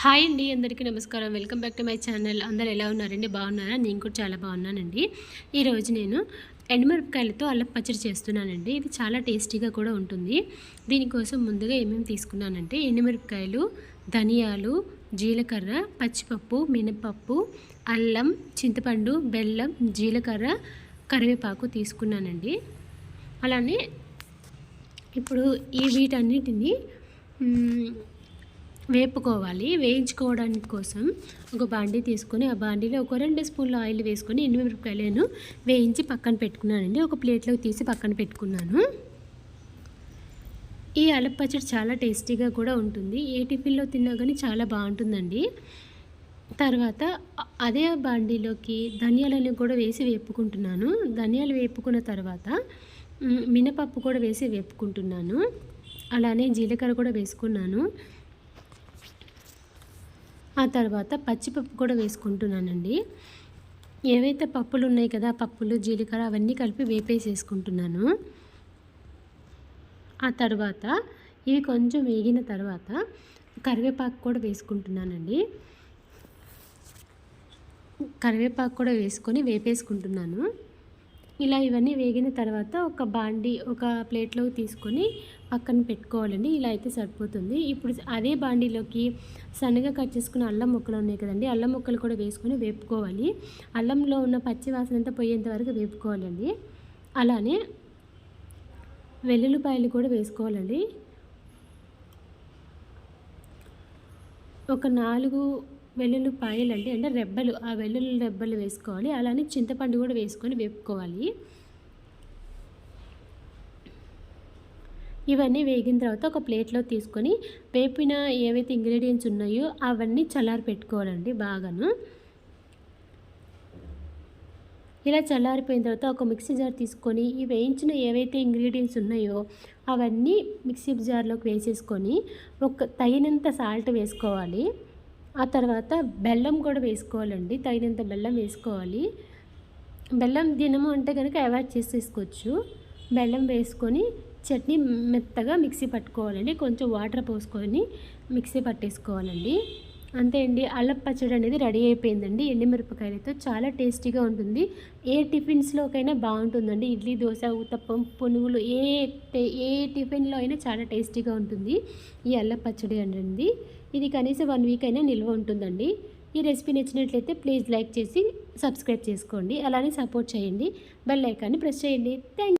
Hi అండి అందరికీ నమస్కారం. Welcome back to my channel. అందరు ఎలా ఉన్నారండి? బాగున్నారా? నేను కూడా చాలా బాగున్నానండి. ఈరోజు నేను ఎండుమిరపకాయలతో అల్లం పచ్చడి చేస్తున్నానండి. ఇది చాలా టేస్టీగా కూడా ఉంటుంది. దీనికోసం ముందుగా ఏమేమి తీసుకున్నానంటే ఎండుమిరపకాయలు ధనియాలు జీలకర్ర పచ్చిపప్పు మినపప్పు అల్లం చింతపండు బెల్లం జీలకర్ర కరివేపాకు తీసుకున్నానండి. అలానే ఇప్పుడు ఈ వీటన్నిటిని వేపుకోవాలి. వేయించుకోవడానికి కోసం ఒక బాండీ తీసుకొని ఆ బాండీలో ఒక రెండు స్పూన్ల ఆయిల్ వేసుకొని ఎండుమిరపకాయలను వేయించి పక్కన పెట్టుకున్నానండి. ఒక ప్లేట్లోకి తీసి పక్కన పెట్టుకున్నాను. ఈ అలపచ్చడి చాలా టేస్టీగా కూడా ఉంటుంది. ఏ టిఫిన్లో తిన్నా కానీ చాలా బాగుంటుందండి. తర్వాత అదే బాండీలోకి ధనియాలను కూడా వేసి వేపుకుంటున్నాను. ధనియాలు వేపుకున్న తర్వాత మినపప్పు కూడా వేసి వేపుకుంటున్నాను. అలానే జీలకర్ర కూడా వేసుకున్నాను. ఆ తర్వాత పచ్చిపప్పు కూడా వేసుకుంటున్నానండి. ఏవైతే పప్పులు ఉన్నాయి కదా పప్పులు జీలకర్ర అవన్నీ కలిపి వేపేసేసుకుంటున్నాను. ఆ తర్వాత ఇవి కొంచెం వేగిన తర్వాత కరివేపాకు కూడా వేసుకుంటున్నానండి. కరివేపాకు కూడా వేసుకొని వేపేసుకుంటున్నాను. ఇలా ఇవన్నీ వేగిన తర్వాత ఒక బాండి ఒక ప్లేట్లోకి తీసుకొని పక్కన పెట్టుకోవాలండి. ఇలా అయితే సరిపోతుంది. ఇప్పుడు అదే బాండీలోకి సన్నగా కట్ చేసుకున్న అల్లం ముక్కలు ఉన్నాయి కదండి. అల్లం ముక్కలు కూడా వేసుకొని వేపుకోవాలి. అల్లంలో ఉన్న పచ్చి వాసన అంతా పోయేంత వరకు వేపుకోవాలండి. అలానే వెల్లుల్లిపాయలు కూడా వేసుకోవాలండి. ఒక నాలుగు వెల్లుల్లిపాయలు అండి అంటే రెబ్బలు ఆ వెల్లుల్లి రెబ్బలు వేసుకోవాలి. అలానే చింతపండు కూడా వేసుకొని వేపుకోవాలి. ఇవన్నీ వేగిన తర్వాత ఒక ప్లేట్లో తీసుకొని వేపిన ఏవైతే ఇంగ్రీడియంట్స్ ఉన్నాయో అవన్నీ చల్లారి పెట్టుకోవాలండి బాగాను. ఇలా చల్లారిపోయిన తర్వాత ఒక మిక్సీ జార్ తీసుకొని ఈ వేయించిన ఏవైతే ఇంగ్రీడియంట్స్ ఉన్నాయో అవన్నీ మిక్సీ జార్లోకి వేసేసుకొని ఒక తగినంత సాల్ట్ వేసుకోవాలి. ఆ తర్వాత బెల్లం కూడా వేసుకోవాలండి. తగినంత బెల్లం వేసుకోవాలి. బెల్లం తినము అంటే కనుక అవాయిడ్ చేసేసుకోవచ్చు బెల్లం వేసుకొని చట్నీ మెత్తగా మిక్సీ పట్టుకోవాలండి. కొంచెం వాటర్ పోసుకొని మిక్సీ పట్టేసుకోవాలండి. అంతే అండి. అల్లం పచ్చడి అనేది రెడీ అయిపోయిందండి. ఎండిమిరపకాయలతో చాలా టేస్టీగా ఉంటుంది. ఏ టిఫిన్స్లోకైనా బాగుంటుందండి. ఇడ్లీ దోశ ఉత్తప్పం పునుగులు ఏ ఏ టిఫిన్లో అయినా చాలా టేస్టీగా ఉంటుంది ఈ అల్లం పచ్చడి అండి ఇది కనీసం వన్ వీక్ అయినా నిల్వ ఉంటుందండి. ఈ రెసిపీ నచ్చినట్లయితే ప్లీజ్ లైక్ చేసి సబ్స్క్రైబ్ చేసుకోండి. అలానే సపోర్ట్ చేయండి. బెల్ ఐకాన్ని ప్రెస్ చేయండి. థ్యాంక్